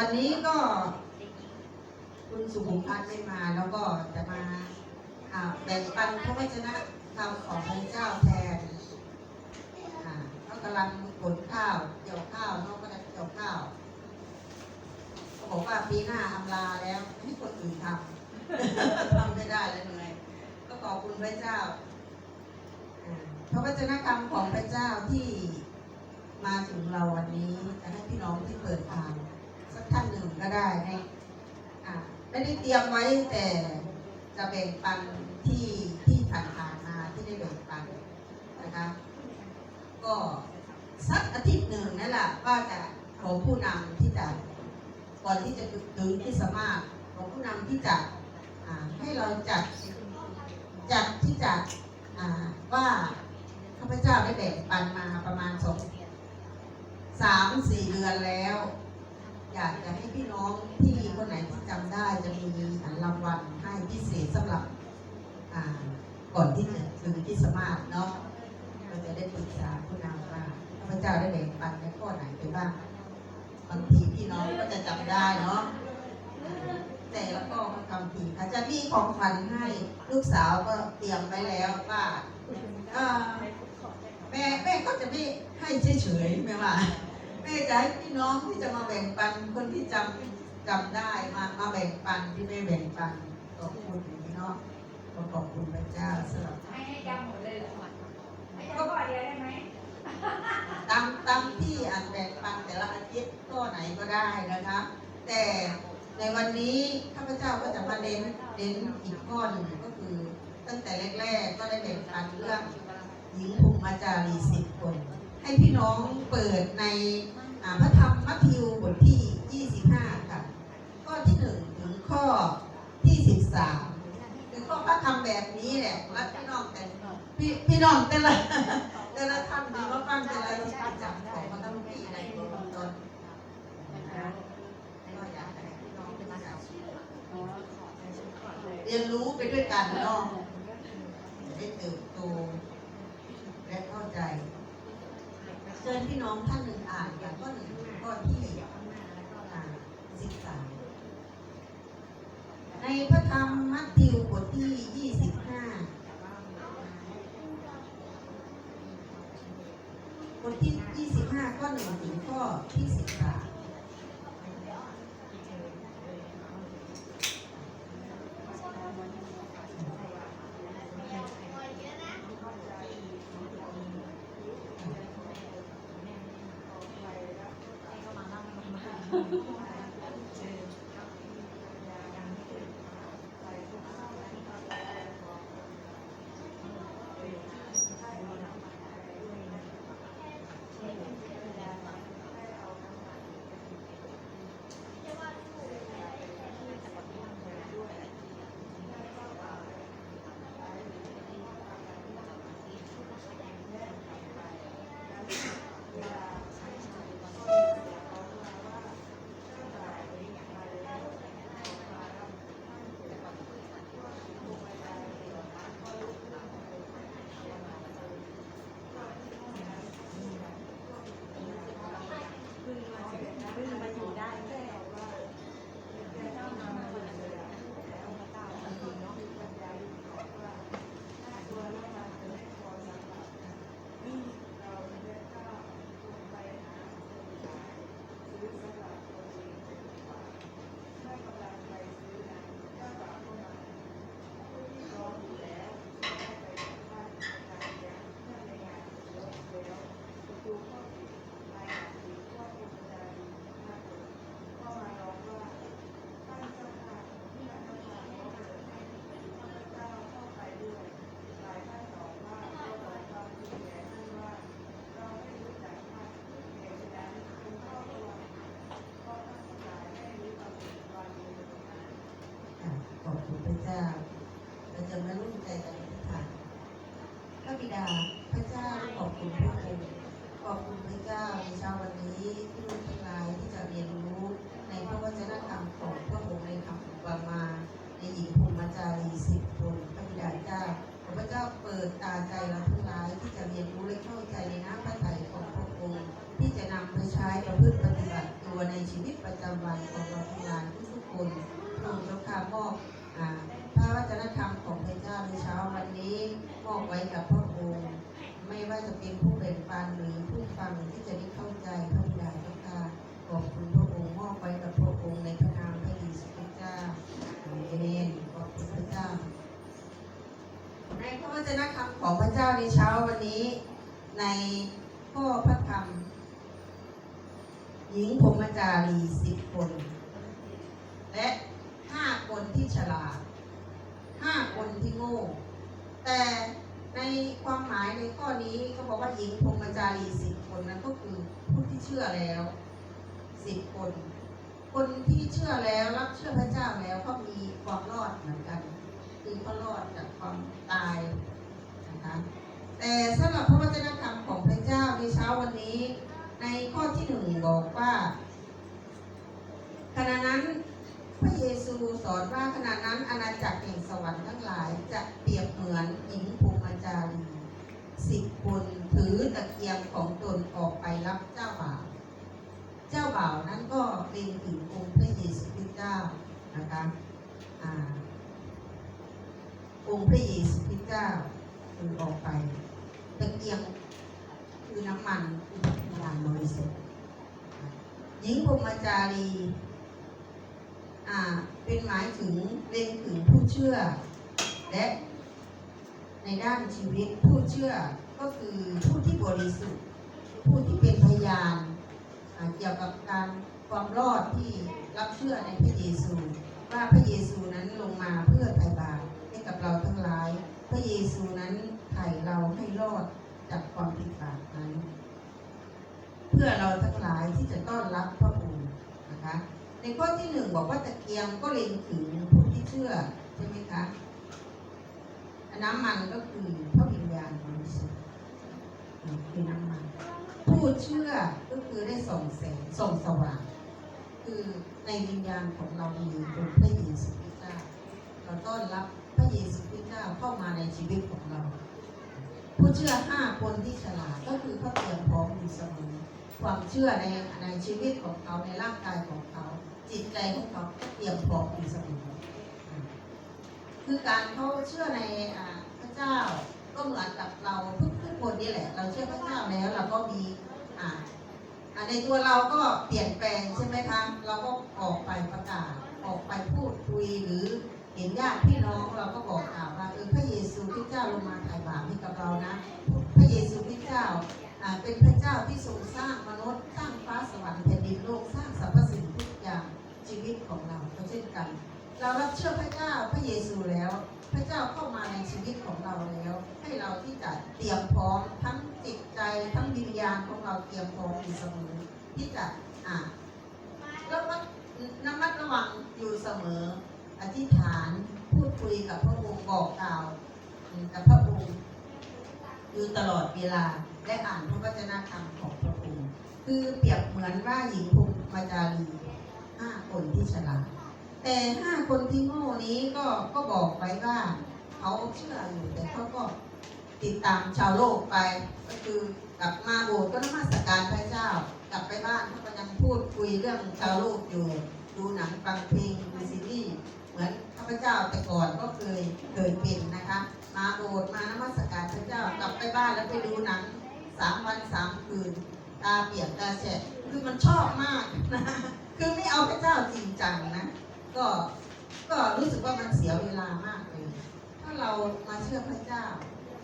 วันนี้ก็ คุณสุขุมพัฒน์ไม่มา แล้วก็จะมาแบ่งปันพระวจนะคำของพระเจ้าแทนอ่เขากำลังขนข้าวเกี่ยวข้าวน้องก็จะเกี่ยวข้าวเขาบอกว่าปีหน้าอำลาแล้วให้คนอื่นทำทำไม่ได้เลยเหนื่อยก็ขอบคุณพระเจ้าอ่าพระวจนะคำของพระเจ้าที่มาถึงเราวันนี้จะให้พี่น้องที่เปิดทาง สักท่านหนึ่งก็ได้ให้อ่ไม่ได้เตรียมไว้แต่จะแบ่งปันที่ที่ผ่านๆมาที่ได้แบ่งปันนะคะก็สักอาทิตย์หนึ่งนั่นแหละว่าจะขอผู้นำที่จะก่อนที่จะถึงที่สมมาขอผู้นำที่จะให้เราจัดจัดที่จะอ่าว่าข้าพเจ้าได้แบ่งปันมาประมาณสองสามสี่เดือนแล้ว อยากจะให้พี่น้องที่คนไหนที่จำได้จะมีรางวัลให้พิเศษสำหรับก่อนที่จะถึงที่สมาร์ทเนาะเราจะได้ปรึกษาผู้นำว่าข้าพเจ้าได้แบ่งปันในข้อไหนไปบ้างบางทีพี่น้องก็จะจำได้เนาะแต่แล้วก็มาทำทีค่ะจะมีของขวัญให้ลูกสาวก็เตรียมไว้แล้วว่าแม่แม่ก็จะไม่ให้เฉยๆไม่ว่า ม่จะให้พี่น้องที่จะมาแบ่งปันคนที่จำจำได้มามาแบ่งปันที่ไม่แบ่งปันขอบคุณอย่างนี้เนาะก็ขอบคุณพระเจ้าสำหรับให้ให้จำหมดเลยเหรอให้จำข้อเดียวได้ไหมตามตามที่อ่านแบ่งปันแต่ละอาทิตย์ก็ไหนก็ได้นะคะ แต่ในวันนี้ข้าพเจ้าก็จะมาเน้นเน้นอีกข้อหนึ่งก็คือ ตั้งแต่แรกๆก็ได้แบ่งปันเรื่องหญิงภูมิจารีสิบคน ให้พี่น้องเปิดในพระธรรมมัทธิวบทที่ 25 ค่ะ ข้อที่ 1 ถึงข้อที่ 13คือข้อพระธรรมแบบนี้แหละรัพี่น้องแต่พี่พี่น้องแต่ละแต่ละท่านดีว่าฟังแต่ละที่ประจำของพระธรรมปีในตัวตนนะคะก็อยากให้พี่น้องได้มาเรียนรู้ไปด้วยกันเนาะจะได้เติบโตและเข้าใจ เชิญพี่น้องท่านหนึ่งอ่านอย่างข้อหนึ่งข้อที่อ่าสิบสามในพระธรรมมัทธิวบทที่ยี่สิบห้าบทที่ยี่สิบห้าข้อหนึ่งถึงข้อที่สิบสาม เป็นผู้แบ่งปันหรือผู้ฟังที่จะได้เข้าใจพระบิดาเจ้าค่ะขอบคุณพระองค์มอบไว้กับพระองค์ในพระนามพระเยซูคริสต์เจ้าอเมนขอบคุณพระเจ้า ในพระวจนะคำของพระเจ้าในเช้าวันนี้ ในข้อพระธรรมหญิงพรหมจารีสิบคน และห้าคนที่ฉลาดห้าคนที่โง่ แต่ในความหมายในข้อนี้เขาบอกว่าหญิงพ รมจารีสิบคนนั้นก็คือผู้ที่เชื่อแล้วสิบคน คนที่เชื่อแล้วรับเชื่อพระเจ้าแล้วก็มีความรอดเหมือนกัน คือเขารอดจากความตายนะคะแต่สำหรับพระวจนะธรรมของพระเจ้าในเช้าวันนี้ ในข้อที่หนึ่งบอกว่าขณะนั้นพระเยซูสอนว่าขณะนั้นอาณาจักรแห่งสวรรค์ทั้งหลายจะเปรียบเหมือนหญิงภูมิจารี สิบคนถือตะเกียงของตนออกไปรับเจ้าบ่าว เจ้าบ่าวนั้นก็เล็งถึงองค์พระเยซูคริสต์เจ้านะคะองค์พระเยซูคริสต์เจ้าคือออกไปตะเกียงคือน้ำมันคือพระวิญญาณบริสุทธิ์หญิงพรมจารีอ่าเป็นหมายถึงเล็งถึงผู้เชื่อและ ในด้านชีวิตผู้เชื่อก็คือผู้ที่บริสุทธิ์ ผู้ที่เป็นพยานเกี่ยวกับการความรอดที่รับเชื่อในพระเยซู ว่าพระเยซูนั้นลงมาเพื่อไถ่บาปให้กับเราทั้งหลาย พระเยซูนั้นไถ่เราให้รอดจากความผิดบาปนั้น เพื่อเราทั้งหลายที่จะต้อนรับพระองค์นะคะในข้อที่หนึ่งบอกว่าตะเกียงก็เล็งถึงผู้ที่เชื่อใช่ไหมคะ น้ำมันก็คือพระวิญญาณบริสุทธิ์อ่าคือน้ำมัน ผู้เชื่อก็คือได้ส่องแสงส่องสว่าง คือในวิญญาณของเรามีองค์พระเยซูคริสต์เราต้อนรับพระเยซูคริสต์เข้ามาในชีวิตของเรา ผู้เชื่อห้าคนที่ฉลาดก็คือเขาเตรียมพร้อมอยู่เสมอความเชื่อในในชีวิตของเขาในร่างกายของเขา จิตใจของเขาเตรียมพร้อมอยู่เสมอ คือการเขาเชื่อในพระเจ้าก็เหมือนกับเราทุกทุกคนนี่แหละ เราเชื่อพระเจ้าแล้วเราก็มีอ่าในตัวเราก็เปลี่ยนแปลงใช่ไหมคะเราก็ออกไปประกาศออกไปพูดคุยหรือเห็นญาติพี่น้องเราก็บอกกล่าวว่าเออพระเยซูคริสต์เจ้าลงมาไถ่บาปให้กับเรานะ พระเยซูคริสต์เจ้าอ่าเป็นพระเจ้าที่ทรงสร้างมนุษย์สร้างฟ้าสวรรค์แผ่นดินโลกสร้างสรรพสิ่งทุกอย่างชีวิตของเราก็เช่นกัน เรารับเชื่อพระเจ้าพ เราที่จะเตรียมพร้อมทั้งจิตใจทั้งวิญญาณของเราเตรียมพร้อมอยู่เสมอที่จะอ่าแล้วก็ระมัดระวังอยู่เสมอ อธิษฐานพูดคุยกับพระองค์บอกกล่าวกับพระองค์อยู่ตลอดเวลาและอ่านพระวจนะธรรมของพระองค์คือเปรียบเหมือนว่าหญิงภูมิจารีห้าคนที่ฉลาดแต่ห้าคนที่โง่นี้ก็ก็บอกไว้ว่า เขาเชื่ออยู่แต่เขาก็ ติดตามชาวโลกไป ก็คือกลับมาโบสถ์ก็นมัสการพระเจ้า กลับไปบ้านเขาก็ยังพูดคุยเรื่องชาวโลกอยู่ ดูหนังฟังเพลงดูซีรีส์เหมือนข้าพเจ้าแต่ก่อนก็เคยเคยเป็นนะคะ มาโบสถ์มานมัสการพระเจ้ากลับไปบ้านแล้วไปดูหนังสามวันสามคืนตาเปียกตาแฉะคือมันชอบมากนะคือไม่เอาพระเจ้าจริงจังนะ ก็ก็รู้สึกว่ามันเสียเวลามากเลย ถ้าเรามาเชื่อพระเจ้า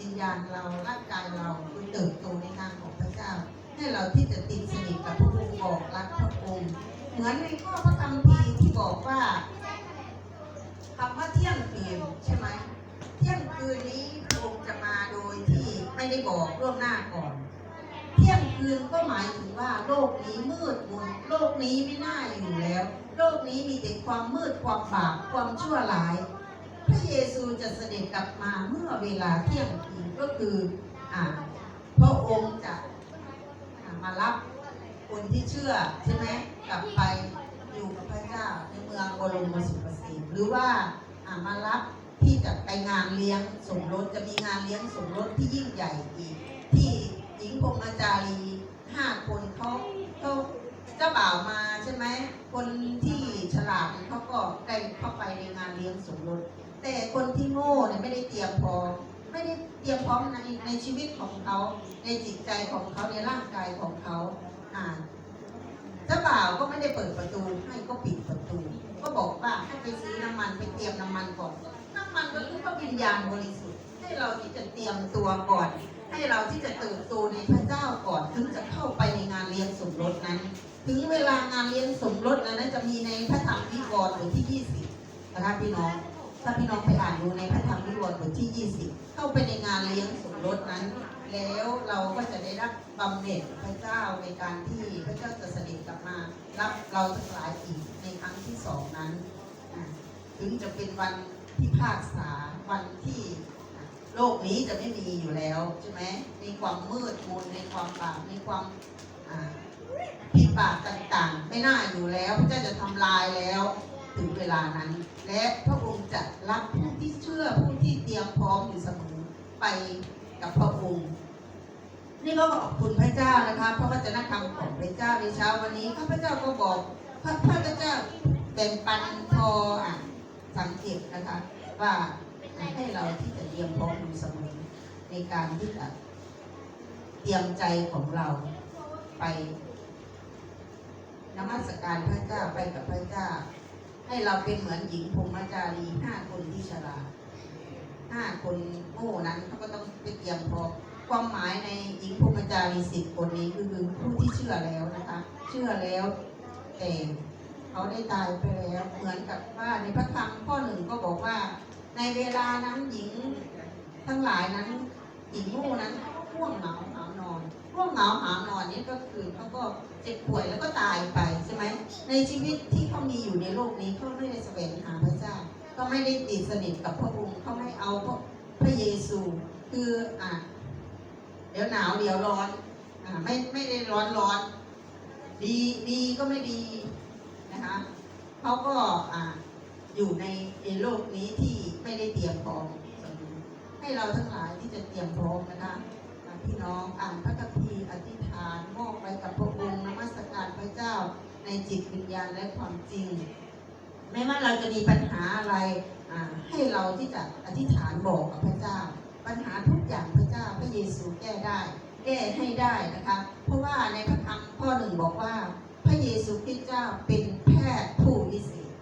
วิญญาณเราร่างกายเราคือเติบโตในทางของพระเจ้า ให้เราที่จะติดสนิทกับพระองค์บอกรักพระองค์เหมือนในข้อพระคัมภีร์ที่บอกว่าคำว่าเที่ยงคืนใช่ไหมเที่ยงคืนนี้พระองค์จะมาโดยที่ไม่ได้บอกล่วงหน้าก่อน เที่ยงคืนก็หมายถึงว่าโลกนี้มืดมนโลกนี้ไม่น่าอยู่แล้ว โลกนี้มีแต่ความมืดความบาปความชั่วร้าย พระเยซูจะเสด็จกลับมาเมื่อเวลาเที่ยงคืนก็คืออพระองค์จะมารับคนที่เชื่อใช่ไหมกลับไปอยู่กับพระเจ้าในเมืองบรมสุขเสมหรือว่ามารับที่จะไปงานเลี้ยงสมรสจะมีงานเลี้ยงสมรสที่ยิ่งใหญ่อีก ที่หญิงพรหมจารีห้าคนเขาเขาเจ้าบ่าวมาใช่ไหมคนที่ฉลาดเขาก็ได้เข้าไปในงานเลี้ยงสมรส แต่คนที่โง่เนี่ยไม่ได้เตรียมพร้อมไม่ได้เตรียมพร้อมในในชีวิตของเขาในจิตใจของเขาในร่างกายของเขาอ่าเจ้าบ่าวก็ไม่ได้เปิดประตูให้ก็ปิดประตู ก็บอกว่าให้ไปซื้อน้ำมันไปเตรียมน้ำมันก่อนน้ำมันก็คือพระวิญญาณบริสุทธิ์ให้เราที่จะเตรียมตัวก่อน ให้เราที่จะเติบโตในพระเจ้าก่อนถึงจะเข้าไปในงานเลี้ยงสมรสนั้น ถึงเวลางานเลี้ยงสมรสนั้นจะมีในพระธรรมวิวรณ์บทที่ 20นะคะพี่น้อง ถ้าพี่น้องไปอ่านดูในพระธรรมวิวรณ์บทที่ 20 เข้าไปในงานเลี้ยงสมรสนั้น แล้วเราก็จะได้รับบำเหน็จพระเจ้าในการที่พระเจ้าจะเสด็จกลับมารับเราทั้งหลายอีกในครั้งที่สองนั้น ถึงจะเป็นวันพิพากษาวันที่โลกนี้จะไม่มีอยู่แล้วใช่ไหมในความมืดมนในความบาปในความผิดบาปต่างๆ ไม่น่าอยู่แล้ว พระเจ้าจะทำลายแล้ว ถึงเวลานั้น และพระองค์จะรับผู้ที่เชื่อผู้ที่เตรียมพร้อมอยู่เสมอไปกับพระองค์นี่ก็ขอบคุณพระเจ้านะคะพระวจนะคำของพระเจ้าในเช้าวันนี้ข้าพเจ้าก็บอกพระพระเจ้าแบ่งปันพออะสังเกตนะคะว่าให้เราที่จะเตรียมพร้อมอยู่เสมอในการที่จะเตรียมใจของเราไปนมัสการพระเจ้าไปกับพระเจ้า ให้เราเป็นเหมือนหญิงพรมจารีห้าคนที่ฉลาดห้าคนโง่นั้นเขาก็ต้องไปเตรียมพร้อมความหมายในหญิงพรมจารีสิบคนนี้คือผู้ที่เชื่อแล้วนะคะ เชื่อแล้วแต่เขาได้ตายไปแล้ว เหมือนกับว่าในพระธรรมข้อหนึ่งก็บอกว่า ในเวลานั้นหญิงทั้งหลายนั้นหญิงโง่นั้น เหงาหาวนอนนี่ก็คือเขาก็เจ็บป่วยแล้วก็ตายไปใช่ไหมในชีวิตที่เขามีอยู่ในโลกนี้เขาไม่ได้แสวงหาพระเจ้า ก็ไม่ได้ติดสนิทกับพระองค์เขาไม่เอาพระพระเยซูคืออะเดี๋ยวหนาวเดี๋ยวร้อนอ่าไม่ไม่ได้ร้อนร้อน ดีดีก็ไม่ดีนะคะเขาก็อ่าอยู่ในในโลกนี้ที่ไม่ได้เตรียมพร้อมให้เราทั้งหลายที่จะเตรียมพร้อมนะคะพี่น้องอ่านพระคัม ในจิตวิญญาณและความจริง ไม่ว่าเราจะมีปัญหาอะไรให้เราที่จะอธิษฐานบอกกับพระเจ้า ปัญหาทุกอย่างพระเจ้าพระเยซูแก้ได้ แก้ให้ได้นะคะ เพราะว่าในพระธรรมข้อหนึ่งบอกว่า พระเยซูคริสต์เจ้าเป็นแพทย์ผู้วิเศษ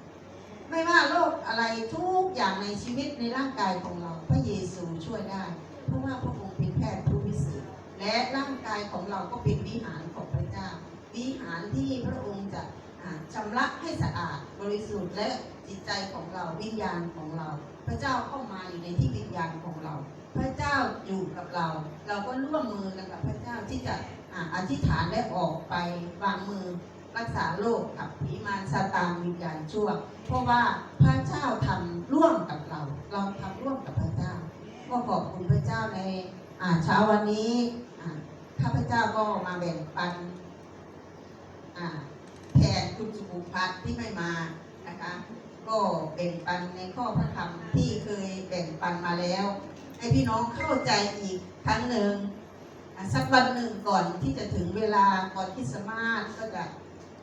ไม่ว่าโรคอะไรทุกอย่างในชีวิตในร่างกายของเรา พระเยซูช่วยได้ เพราะว่าพระองค์เป็นแพทย์ผู้วิเศษและร่างกายของเราก็เป็นวิหารของพระเจ้า วิหารที่พระองค์จะชำระให้สะอาดบริสุทธิ์และจิตใจของเราวิญญาณของเรา พระเจ้าเข้ามาอยู่ในที่วิญญาณของเรา พระเจ้าอยู่กับเรา เราก็ร่วมมือกันกับพระเจ้าที่จะอธิษฐานและออกไปวางมือรักษาโรคขับผีมารซาตานวิญญาณชั่ว เพราะว่าพระเจ้าทำร่วมกับเรา เราทำร่วมกับพระเจ้า ก็ขอบคุณพระเจ้าในเช้าวันนี้อ่าข้าพเจ้าก็มาแบ่งปัน แทนคุณสุภพัฒน์ที่ไม่มานะคะ ก็แบ่งปันในข้อพระธรรมที่เคยแบ่งปันมาแล้ว ให้พี่น้องเข้าใจอีกครั้งหนึ่งสักวันหนึ่งก่อนที่จะถึงเวลาก่อนคริสมาสก็จะ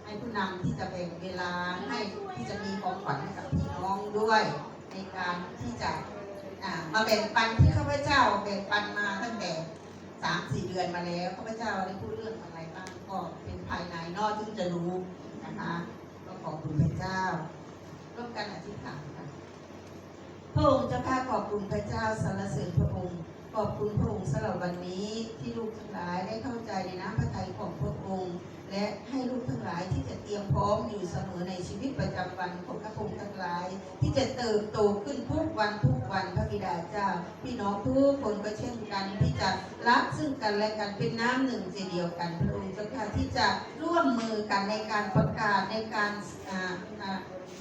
ให้ผู้นำที่จะแบ่งเวลาให้ที่จะมีของขวัญให้กับพี่น้องด้วย ในการที่จะมาแบ่งปันที่ข้าพเจ้าแบ่งปันมาตั้งแต่ สามสี่เดือนมาแล้วข้าพเจ้าได้พูดเรื่องอะไรบ้างก็เป็นภายในนอกที่จะรู้นะคะก็ขอบคุณพระเจ้า ร่วมกันอธิษฐานค่ะพระองค์เจ้าข้าขอบคุณพระเจ้าสรรเสริญพระองค์ ขอบคุณพระองค์สำหรับวันนี้ที่ลูกทั้งหลายได้เข้าใจในน้ำพระทัยของพระองค์และให้ลูกทั้งหลายที่จะเตรียมพร้อมอยู่เสมอในชีวิตประจำวันของพระองค์ทั้งหลาย ที่จะเติบโตขึ้นทุกวันทุกวันพระบิดาเจ้าพี่น้องทุกคนก็เช่นกันที่จะรักซึ่งกันและกันเป็นน้ำหนึ่งใจเดียวกันพระองค์เจ้าค่ะที่จะร่วมมือกันในการประกาศในการ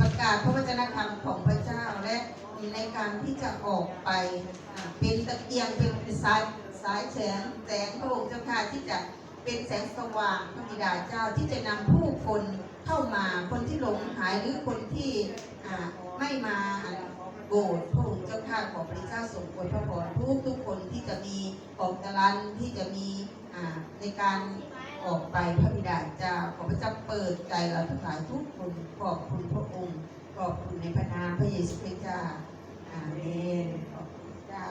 ประกาศพระวจนะธรรมของพระเจ้าและ ในการที่จะออกไป เป็นตะเกียงเป็นสายสายแสงแสงพระองค์เจ้าค่ะที่จะเป็นแสงสว่างพระบิดาเจ้าที่จะนำผู้คนเข้ามาคนที่หลงหายหรือคนที่ไม่มาโบสถ์พระองค์เจ้าข้าขอพระเจ้าทรงโปรดพระพรทุกทุกคนที่จะมีของตะลันที่จะมีในการออกไปพระบิดาเจ้าขอพระเจ้าเปิดใจเราทั้งหลายทุกคนขอบคุณพระองค์ ขอบคุณในพระนามพระเยซูคริสต์จ้าอาเมนขอบคุณจ้า